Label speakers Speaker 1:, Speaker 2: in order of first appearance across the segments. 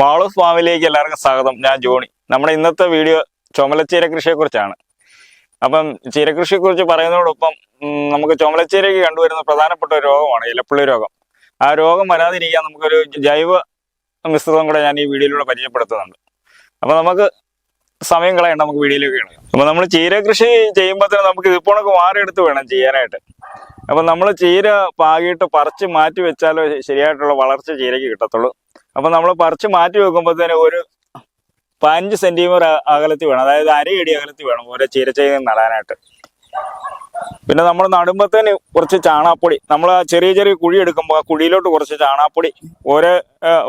Speaker 1: മാളൂസ് ഫാമിലേക്ക് എല്ലാവർക്കും സ്വാഗതം. ഞാൻ ജോണി. നമ്മുടെ ഇന്നത്തെ വീഡിയോ ചുമലച്ചീര കൃഷിയെക്കുറിച്ചാണ് അപ്പം ചീരകൃഷിയെ കുറിച്ച് പറയുന്നതോടൊപ്പം നമുക്ക് ചുമലച്ചീരയ്ക്ക് കണ്ടുവരുന്ന പ്രധാനപ്പെട്ട ഒരു രോഗമാണ് ഇലപ്പുള്ളി രോഗം. ആ രോഗം വരാതിരിക്കാൻ നമുക്കൊരു ജൈവ മിശ്രിതം കൂടെ ഞാൻ ഈ വീഡിയോയിലൂടെ പരിചയപ്പെടുത്തുന്നുണ്ട്. അപ്പൊ നമുക്ക് സമയം കളയണ്ട നമുക്ക് വീഡിയോയിലേക്ക് കിടക്കാം അപ്പൊ നമ്മൾ ചീര കൃഷി ചെയ്യുമ്പോൾ തന്നെ നമുക്ക് ഇതിപ്പോണൊക്കെ വാരെടുത്ത് വേണം ചെയ്യാനായിട്ട്. അപ്പൊ നമ്മൾ ചീര പാകിയിട്ട് പറിച്ച് മാറ്റി വെച്ചാലോ ശരിയായിട്ടുള്ള വളർച്ച ചീരയ്ക്ക് കിട്ടത്തുള്ളൂ. അപ്പൊ നമ്മൾ പറിച്ച് മാറ്റി വെക്കുമ്പോഴത്തേന് ഒരു പതിനഞ്ച് സെന്റിമീറ്റർ അകലത്തിൽ വേണം. അതായത് അരയടി അകലത്തിൽ വേണം ഓരോ ചീരച്ചെയ്ത് നടാനായിട്ട്. പിന്നെ നമ്മൾ നടുമ്പത്തേന് കുറച്ച് ചാണാപ്പൊടി. നമ്മൾ ആ ചെറിയ ചെറിയ കുഴി എടുക്കുമ്പോൾ ആ കുഴിയിലോട്ട് കുറച്ച് ചാണാപ്പൊടി ഓരോ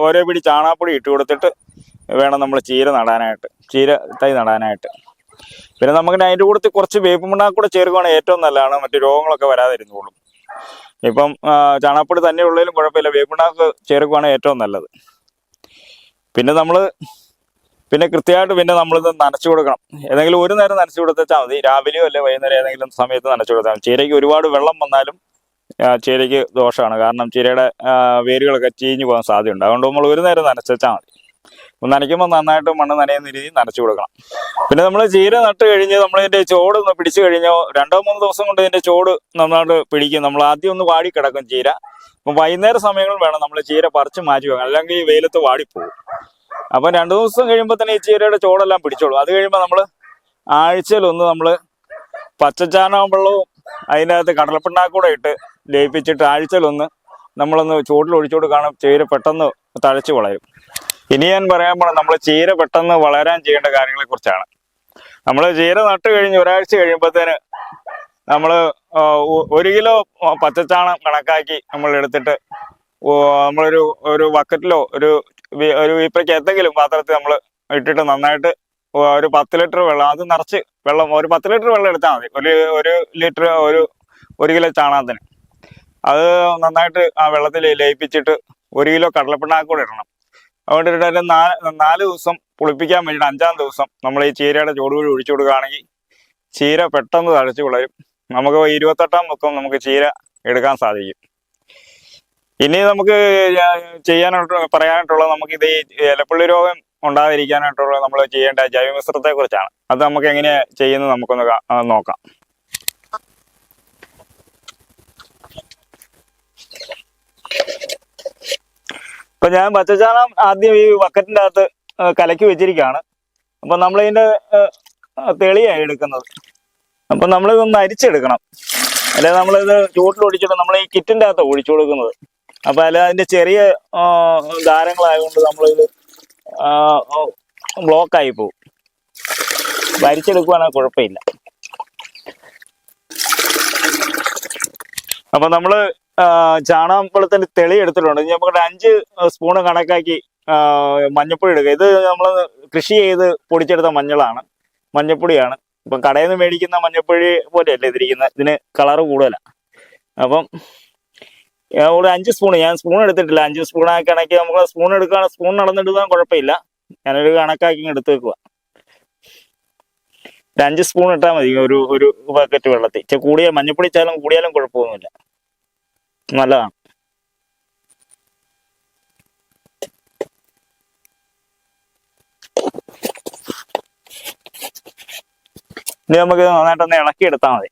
Speaker 1: ഓരോ പിടി ചാണാപ്പൊടി ഇട്ട് കൊടുത്തിട്ട് വേണം നമ്മൾ ചീര നടാനായിട്ട്. ചീര തൈ നടാനായിട്ട്. പിന്നെ നമുക്ക് അതിന്റെ കൂടുതൽ കുറച്ച് വേപ്പ് മണ്ണാക്ക് കൂടെ ചേർക്കുകയാണെങ്കിൽ ഏറ്റവും നല്ലതാണ്. മറ്റു രോഗങ്ങളൊക്കെ വരാതിരുന്നോളും. ഇപ്പം ചാണാപ്പൊടി തന്നെ ഉള്ളതിലും കുഴപ്പമില്ല. വേപ്പ് മണ്ണാക്ക് ചേർക്കുകയാണെങ്കിൽ ഏറ്റവും നല്ലത്. പിന്നെ നമ്മൾ പിന്നെ കൃത്യമായിട്ട് പിന്നെ നമ്മളിത് നനച്ചു കൊടുക്കണം. ഏതെങ്കിലും ഒരു നേരം നനച്ചു കൊടുത്താൽ മതി. രാവിലെയോ അല്ലെ വൈകുന്നേരം ഏതെങ്കിലും സമയത്ത് നനച്ചു കൊടുത്താൽ മതി. ചീരയ്ക്ക് ഒരുപാട് വെള്ളം വന്നാലും ചീരയ്ക്ക് ദോഷമാണ് കാരണം ചീരയുടെ വേരുകളൊക്കെ ചീഞ്ഞു പോകാൻ സാധ്യതയുണ്ട്. അതുകൊണ്ട് നമ്മൾ ഒരു നേരം നനച്ചാൽ മതി. നനയ്ക്കുമ്പോൾ നന്നായിട്ട് മണ്ണ് നനയുന്ന രീതിയിൽ നനച്ചു കൊടുക്കണം. പിന്നെ നമ്മൾ ചീര നട്ട് കഴിഞ്ഞ് നമ്മളിതിന്റെ ചോട് ഒന്ന് പിടിച്ചു കഴിഞ്ഞോ രണ്ടോ മൂന്നോ ദിവസം കൊണ്ട് ഇതിന്റെ ചോട് നന്നായിട്ട് പിടിക്കും. നമ്മൾ ആദ്യം ഒന്ന് വാടി കിടക്കും ചീര. അപ്പം വൈകുന്നേര സമയങ്ങളിൽ വേണം നമ്മൾ ചീര പറിച്ച് മാറ്റി വെക്കണം അല്ലെങ്കിൽ ഈ വെയിലത്ത് വാടിപ്പോകും അപ്പം രണ്ടു ദിവസം കഴിയുമ്പോൾ തന്നെ ഈ ചീരയുടെ ചോടെല്ലാം പിടിച്ചോളൂ. അത് കഴിയുമ്പോൾ നമ്മൾ ആഴ്ചയിലൊന്ന് നമ്മൾ പച്ചച്ചാണകം വെള്ളവും അതിനകത്ത് കടലപ്പിണ്ണാക്കൂടെ ഇട്ട് ലയിപ്പിച്ചിട്ട് ആഴ്ചയിലൊന്ന് നമ്മളൊന്ന് ചൂടിൽ ഒഴിച്ചു കൊടുക്കുകയാണ് ചീര പെട്ടെന്ന് തഴച്ചു വളരും. ഇനി ഞാൻ പറയാൻ പോണ നമ്മൾ ചീര പെട്ടെന്ന് വളരാൻ ചെയ്യേണ്ട കാര്യങ്ങളെക്കുറിച്ചാണ്. നമ്മൾ ചീര നട്ട് കഴിഞ്ഞ് ഒരാഴ്ച കഴിയുമ്പോഴത്തേന് നമ്മൾ ഒരു കിലോ പച്ചച്ചാണം കണക്കാക്കി നമ്മൾ എടുത്തിട്ട് നമ്മളൊരു ഒരു ബക്കറ്റിലോ ഒരു ഒരു വീപ്പയ്ക്ക് എന്തെങ്കിലും പാത്രത്തിൽ നമ്മൾ ഇട്ടിട്ട് നന്നായിട്ട് ഒരു പത്ത് ലിറ്റർ വെള്ളം അത് നിറച്ച് വെള്ളം ഒരു പത്ത് ലിറ്റർ വെള്ളം എടുത്താൽ മതി. ഒരു ഒരു ലിറ്റർ ഒരു ഒരു കിലോ ചാണകത്തിന്. അത് നന്നായിട്ട് ആ വെള്ളത്തിൽ ലയിപ്പിച്ചിട്ട് ഒരു കിലോ കടലപ്പിണ്ണാക്ക് കൂടെ ഇടണം. അതുകൊണ്ട് ഇട്ടിട്ട് നാല് നാല് ദിവസം പുളിപ്പിക്കാൻ വേണ്ടിയിട്ട് അഞ്ചാം ദിവസം നമ്മൾ ഈ ചീരയുടെ ചൂടുകൂടി ഒഴിച്ചു കൊടുക്കുകയാണെങ്കിൽ ചീര പെട്ടെന്ന് തഴച്ചു വളരും. നമുക്ക് ഇരുപത്തെട്ടാം പൊക്കം നമുക്ക് ചീര എടുക്കാൻ സാധിക്കും. ഇനി നമുക്ക് ചെയ്യാനായിട്ട് പറയാനായിട്ടുള്ളത് നമുക്ക് ഇത് ഇലപ്പുള്ളി രോഗം ഉണ്ടാതിരിക്കാനായിട്ടുള്ള നമ്മൾ ചെയ്യേണ്ട ജൈവമിശ്രത്തെ കുറിച്ചാണ്. അത് നമുക്ക് എങ്ങനെ ചെയ്യുന്നത് നമുക്കൊന്ന് നോക്കാം. ഇപ്പൊ ഞാൻ പച്ചച്ചാണം ആദ്യം ഈ ബക്കറ്റിന്റെ അകത്ത് കലക്കി വെച്ചിരിക്കുകയാണ് അപ്പൊ നമ്മൾ ഇതിന്റെ തെളിയായി എടുക്കുന്നത്. അപ്പൊ നമ്മളിതൊന്ന് അരിച്ചെടുക്കണം. അല്ലെ നമ്മളിത് ചൂട്ടിൽ ഒഴിച്ചിട്ട് നമ്മൾ ഈ കിറ്റിന്റെ അകത്ത് ഒഴിച്ചു കൊടുക്കുന്നത്. അപ്പൊ അല്ല അതിന്റെ ചെറിയ ദാരങ്ങളായതുകൊണ്ട് നമ്മളിത് ബ്ലോക്ക് ആയി പോകും വരിച്ചെടുക്കുവാണെങ്കിൽ കുഴപ്പമില്ല. അപ്പൊ നമ്മൾ ആ, ചാണകം തെളി എടുത്തിട്ടുണ്ട്. നമുക്ക് അഞ്ച് സ്പൂണ് കണക്കാക്കി മഞ്ഞപ്പൊടി എടുക്കുക ഇത് നമ്മൾ കൃഷി ചെയ്ത് പൊടിച്ചെടുത്ത മഞ്ഞളാണ്. മഞ്ഞപ്പൊടിയാണ്. ഇപ്പം കടയിൽ നിന്ന് മേടിക്കുന്ന മഞ്ഞപ്പൊടി പോലെയല്ല ഇതിരിക്കുന്നത് ഇതിന് കളറ് കൂടുതലാണ് അപ്പം ഒരു അഞ്ച് സ്പൂൺ ഞാൻ സ്പൂൺ എടുത്തിട്ടില്ല. അഞ്ച് സ്പൂൺ ആക്കി കണക്കി നമുക്ക് സ്പൂൺ എടുക്കാൻ സ്പൂൺ നടന്നിടുന്ന കുഴപ്പമില്ല. ഞാനൊരു കണക്കാക്കി എടുത്ത് വെക്കുക ഒരു അഞ്ച് സ്പൂൺ ഇട്ടാൽ മതി. ഒരു ഒരു ബക്കറ്റ് വെള്ളത്തിൽ. ഇച്ചിരി കൂടിയ മഞ്ഞപ്പൊടി ചാലും കൂടിയാലും കുഴപ്പമൊന്നുമില്ല. നല്ലതാണ്. ഇനി നമുക്ക് നന്നായിട്ടൊന്ന് ഇളക്കി എടുത്താൽ മതി.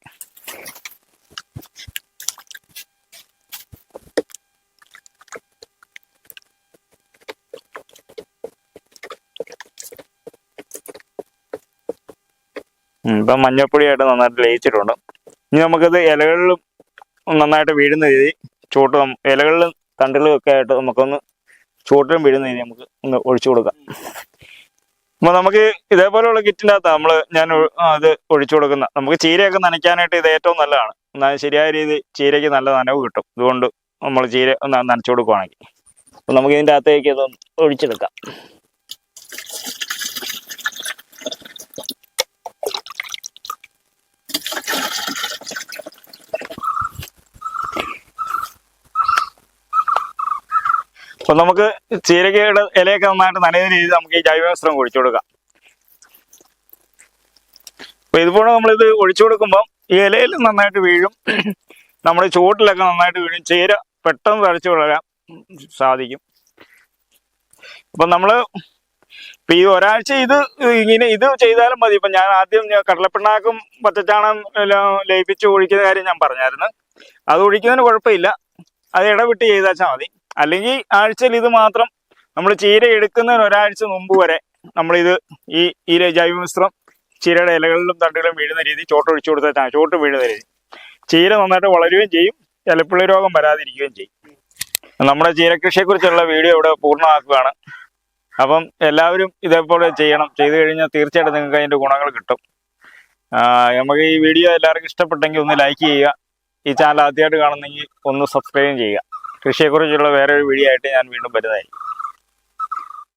Speaker 1: ഇപ്പം മഞ്ഞൾപ്പൊടിയായിട്ട് നന്നായിട്ട് ലയിച്ചിട്ടുണ്ട്. ഇനി നമുക്കിത് ഇലകളിലും നന്നായിട്ട് വീഴുന്ന രീതി ചൂട്ട് ഇലകളിലും തണ്ടിലും ഒക്കെ ആയിട്ട് നമുക്കൊന്ന് ചൂട്ടിലും വീഴുന്ന രീതി നമുക്ക് ഒന്ന് ഒഴിച്ചു കൊടുക്കാം. അപ്പൊ നമുക്ക് ഇതേപോലെയുള്ള കിറ്റിന്റെ അകത്ത് നമ്മൾ ഞാൻ അത് ഒഴിച്ചു കൊടുക്കുന്ന നമുക്ക് ചീരയൊക്കെ നനയ്ക്കാനായിട്ട് ഇത് ഏറ്റവും നല്ലതാണ്. എന്നാൽ ശരിയായ രീതി ചീരയ്ക്ക് നല്ല നനവ് കിട്ടും. അതുകൊണ്ട് നമ്മൾ ചീര നനച്ചു കൊടുക്കുവാണെങ്കിൽ. അപ്പൊ നമുക്ക് ഇതിന്റെ അകത്തേക്ക് ഇത് ഒഴിച്ചെടുക്കാം. അപ്പൊ നമുക്ക് ചീരക്കയുടെ ഇലയൊക്കെ നന്നായിട്ട് നനയുന്ന രീതിയിൽ നമുക്ക് ഈ ജൈവമിശ്രം ഒഴിച്ചു കൊടുക്കാം. അപ്പൊ ഇതുപോലെ നമ്മളിത് ഒഴിച്ചു കൊടുക്കുമ്പോൾ ഈ ഇലയിൽ നന്നായിട്ട് വീഴും. നമ്മുടെ ചുവട്ടിലൊക്കെ നന്നായിട്ട് വീഴും. ചീര പെട്ടെന്ന് തഴച്ചു വളരാൻ സാധിക്കും. അപ്പം നമ്മൾ ഇപ്പൊ ഈ ഒരാഴ്ച ഇത് ഇങ്ങനെ ഇത് ചെയ്താലും മതി. ഇപ്പൊ ഞാൻ ആദ്യം കടലപ്പിണ്ണാക്കും പച്ചച്ചാണം ലയിപ്പിച്ച് ഒഴിക്കുന്ന കാര്യം ഞാൻ പറഞ്ഞായിരുന്നു. അത് ഒഴിക്കുന്നതിന് കുഴപ്പമില്ല. അത് ഇടവിട്ട് ചെയ്താച്ചാൽ മതി. അല്ലെങ്കിൽ ആഴ്ചയിൽ ഇത് മാത്രം നമ്മൾ ചീര എടുക്കുന്നതിന് ഒരാഴ്ച മുമ്പ് വരെ നമ്മളിത് ഈ ഈ ജൈവമിശ്രം ചീരയുടെ ഇലകളിലും തണ്ടുകളിലും വീഴുന്ന രീതി ചോട്ടൊഴിച്ചു കൊടുത്താൽ ചോട്ട് വീഴുന്ന രീതി. ചീര നന്നായിട്ട് വളരുകയും ചെയ്യും ഇലപ്പുള്ളി രോഗം വരാതിരിക്കുകയും ചെയ്യും. നമ്മുടെ ചീരകൃഷിയെക്കുറിച്ചുള്ള വീഡിയോ ഇവിടെ പൂർണമാക്കുകയാണ്. അപ്പം എല്ലാവരും ഇതേപോലെ ചെയ്യണം. ചെയ്തു കഴിഞ്ഞാൽ തീർച്ചയായിട്ടും നിങ്ങൾക്ക് അതിന്റെ ഗുണങ്ങൾ കിട്ടും. നമുക്ക് ഈ വീഡിയോ എല്ലാവർക്കും ഇഷ്ടപ്പെട്ടെങ്കിൽ ഒന്ന് ലൈക്ക് ചെയ്യുക. ഈ ചാനൽ ആദ്യമായിട്ട് കാണുന്നെങ്കിൽ ഒന്ന് സബ്സ്ക്രൈബ് ചെയ്യുക. കൃഷിയെക്കുറിച്ചുള്ള വേറൊരു വീഡിയോ ആയിട്ട് ഞാൻ വീണ്ടും വരുന്നതായിരിക്കും.